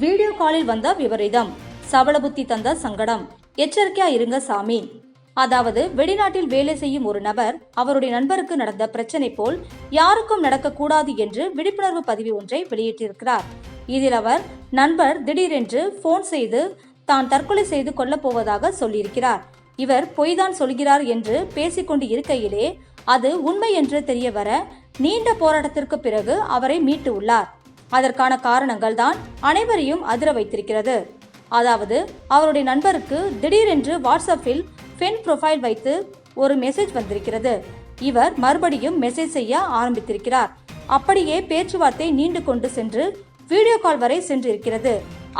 Video காலில் வந்த விபரீதம். சபலபுத்தி தந்த சங்கடம். எச்சரிக்கையா இருங்க சாமி. அதாவது வெளிநாட்டில் வேலை செய்யும் ஒரு நபர் அவருடைய நண்பருக்கு நடந்த பிரச்சனை போல் யாருக்கும் நடக்கக்கூடாது என்று விழிப்புணர்வு பதிவு ஒன்றை வெளியிட்டிருக்கிறார். இதில் அவர் நண்பர் திடீரென்று போன் செய்து தான் தற்கொலை செய்து கொள்ளப் போவதாக சொல்லியிருக்கிறார். இவர் பொய்தான் சொல்கிறார் என்று பேசிக்கொண்டு இருக்கையிலே அது உண்மை என்று தெரிய வர நீண்ட போராட்டத்திற்கு பிறகு அவரை மீட்டு உள்ளார். அதற்கான காரணங்கள் தான் அனைவரையும் அதிர வைத்திருக்கிறது. அதாவது அவருடைய நண்பருக்கு திடீரென்று வாட்ஸ்அப்பில் பெண் ப்ரொஃபைல் வைத்து ஒரு மெசேஜ் வந்திருக்கிறது. இவர் மறுபடியும் மெசேஜ் செய்ய ஆரம்பித்திருக்கிறார். அப்படியே பேச்சுவார்த்தை நீண்டு கொண்டு சென்று வீடியோ கால் வரை சென்றிருக்கிறது.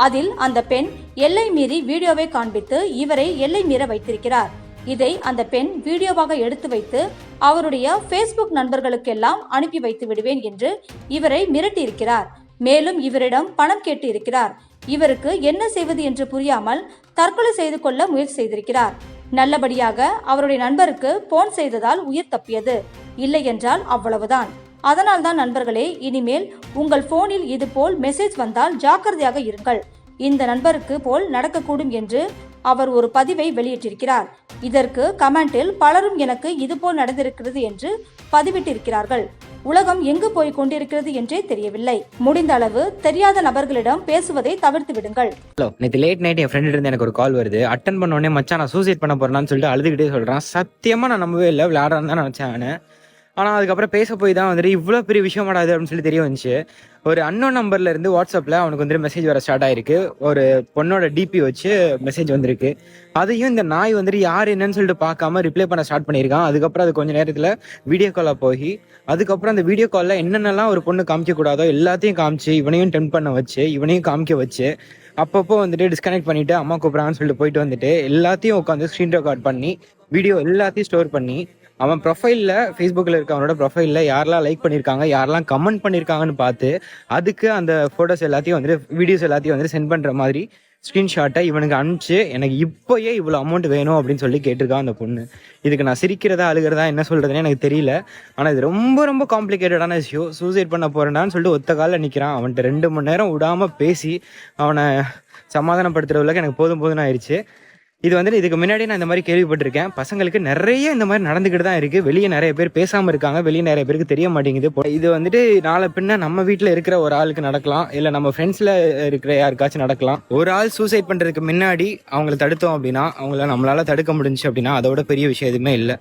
அதில் அந்த பெண் எல்லை மீறி வீடியோவை காண்பித்து இவரை எல்லை மீற வைத்திருக்கிறார். இதை அந்த பெண் வீடியோவாக எடுத்து வைத்து அவருடைய ஃபேஸ்புக் நண்பர்களுக்கெல்லாம் அனுப்பி வைத்து விடுவேன் என்று இவரை மிரட்டியிருக்கிறார். மேலும் இவரிடம் பணம் கேட்டு இருக்கிறார் இவருக்கு என்ன செய்வது என்று புரியாமல் தற்கொலை செய்து கொள்ள முயற்சி செய்திருக்கிறார். நல்லபடியாக அவருடைய நண்பருக்கு போன் செய்ததால் உயிர் தப்பியது. இல்லை என்றால் அவ்வளவுதான். அதனால்தான் நண்பர்களே இனிமேல் உங்கள் போனில் இதுபோல் மெசேஜ் வந்தால் ஜாக்கிரதையாக இருங்கள். இந்த நண்பருக்கு போல் நடக்கக்கூடும் என்று அவர் ஒரு பதிவை வெளியிட்டிருக்கிறார். இதற்கு கமெண்டில் பலரும் எனக்கு இதுபோல் நடந்திருக்கிறது என்று பதிவிட்டிருக்கிறார்கள். உலகம் எங்கு போய் கொண்டிருக்கிறது என்றே தெரியவில்லை. முடிந்த அளவு தெரியாத நபர்களிடம் பேசுவதை தவிர்த்து விடுங்கள். ஹலோ நேற்று லேட் நைட் என் ஃப்ரெண்ட் இருந்து எனக்கு ஒரு கால் வருது. அட்டன் பண்ண உடனே மச்சான் நான் சூசைட் பண்ண போறேன்னு சொல்லிட்டு அழுதுகிட்டே சொல்றான். சத்தியமா நான் நம்பவே இல்லை விளையாடுறான்னு தான் நினைச்சேன் ஆனால் அதுக்கப்புறம் பேச போய் தான் வந்துட்டு இவ்வளோ பெரிய விஷயம் ஆடாது அப்படின்னு சொல்லி தெரிய வந்துச்சு. ஒரு அன்னோன் நம்பர்ல இருந்து வாட்ஸ்அப்பில் அவனுக்கு வந்துட்டு மெசேஜ் வர ஸ்டார்ட் ஆயிருக்கு. ஒரு பொண்ணோட டிபி வச்சு மெசேஜ் வந்திருக்கு. அதையும் இந்த நாய் வந்துட்டு யார் என்னன்னு சொல்லிட்டு பார்க்காம ரிப்ளை பண்ண ஸ்டார்ட் பண்ணியிருக்கான். அதுக்கப்புறம் அது கொஞ்ச நேரத்தில் வீடியோ காலாக போய் அதுக்கப்புறம் அந்த வீடியோ காலில் என்னென்னலாம் ஒரு பொண்ணு காமிக்கக்கூடாதோ எல்லாத்தையும் காமிச்சு இவனையும் டெம்ப் பண்ண வச்சு இவனையும் காமிக்க வச்சு அப்பப்போ வந்துட்டு டிஸ்கனெக்ட் பண்ணிட்டு அம்மா கூப்பிட்றான்னு சொல்லிட்டு போயிட்டு வந்துட்டு எல்லாத்தையும் உட்காந்து ஸ்க்ரீன் ரெக்கார்ட் பண்ணி வீடியோ எல்லாத்தையும் ஸ்டோர் பண்ணி அவன் ப்ரொஃபைலில் ஃபேஸ்புக்கில் இருக்க அவனோட ப்ரொஃபைலில் யாரெல்லாம் லைக் பண்ணியிருக்காங்க யாரெல்லாம் கமெண்ட் பண்ணியிருக்காங்கன்னு பார்த்து அதுக்கு அந்த ஃபோட்டோஸ் எல்லாத்தையும் வந்துட்டு வீடியோஸ் எல்லாத்தையும் வந்துட்டு சென்ட் பண்ணுற மாதிரி ஸ்க்ரீன்ஷாட்டை இவனுக்கு அனுப்பிச்சு எனக்கு இப்போயே இவ்வளோ அமௌண்ட் வேணும் அப்படின்னு சொல்லி கேட்டிருக்கான் அந்த பொண்ணு. இதுக்கு நான் சிரிக்கிறதா அழுகிறதா என்ன சொல்கிறதுனே எனக்கு தெரியல. ஆனால் இது ரொம்ப ரொம்ப காம்ப்ளிகேட்டடான இஷ்யூ சூசைட் பண்ண போகிறேன்டான்னு சொல்லிட்டு ஒத்த காலில் நிற்கிறான் அவன்கிட்ட ரெண்டு மணி நேரம் விடாமல் பேசி அவனை சமாதானப்படுத்துறதுக்கு எனக்கு போதும் போதும்னு ஆயிடுச்சு. இது வந்துட்டு இதுக்கு முன்னாடி நான் இந்த மாதிரி கேள்விப்பட்டிருக்கேன். பசங்களுக்கு நிறைய இந்த மாதிரி நடந்துக்கிட்டு தான் இருக்கு. வெளியே நிறைய பேர் பேசாம இருக்காங்க. வெளியே நிறைய பேருக்கு தெரிய மாட்டேங்குது. இப்போ இது வந்துட்டு நாளை பின்ன நம்ம வீட்டில் இருக்கிற ஒரு ஆளுக்கு நடக்கலாம். இல்லை நம்ம ஃப்ரெண்ட்ஸ்ல இருக்கிற யாருக்காச்சும் நடக்கலாம். ஒரு ஆள் சூசைட் பண்றதுக்கு முன்னாடி அவங்கள தடுத்தோம் அப்படின்னா அவங்கள நம்மளால தடுக்க முடிஞ்சுச்சு அப்படின்னா அதோட பெரிய விஷயம் எதுவுமே இல்லை.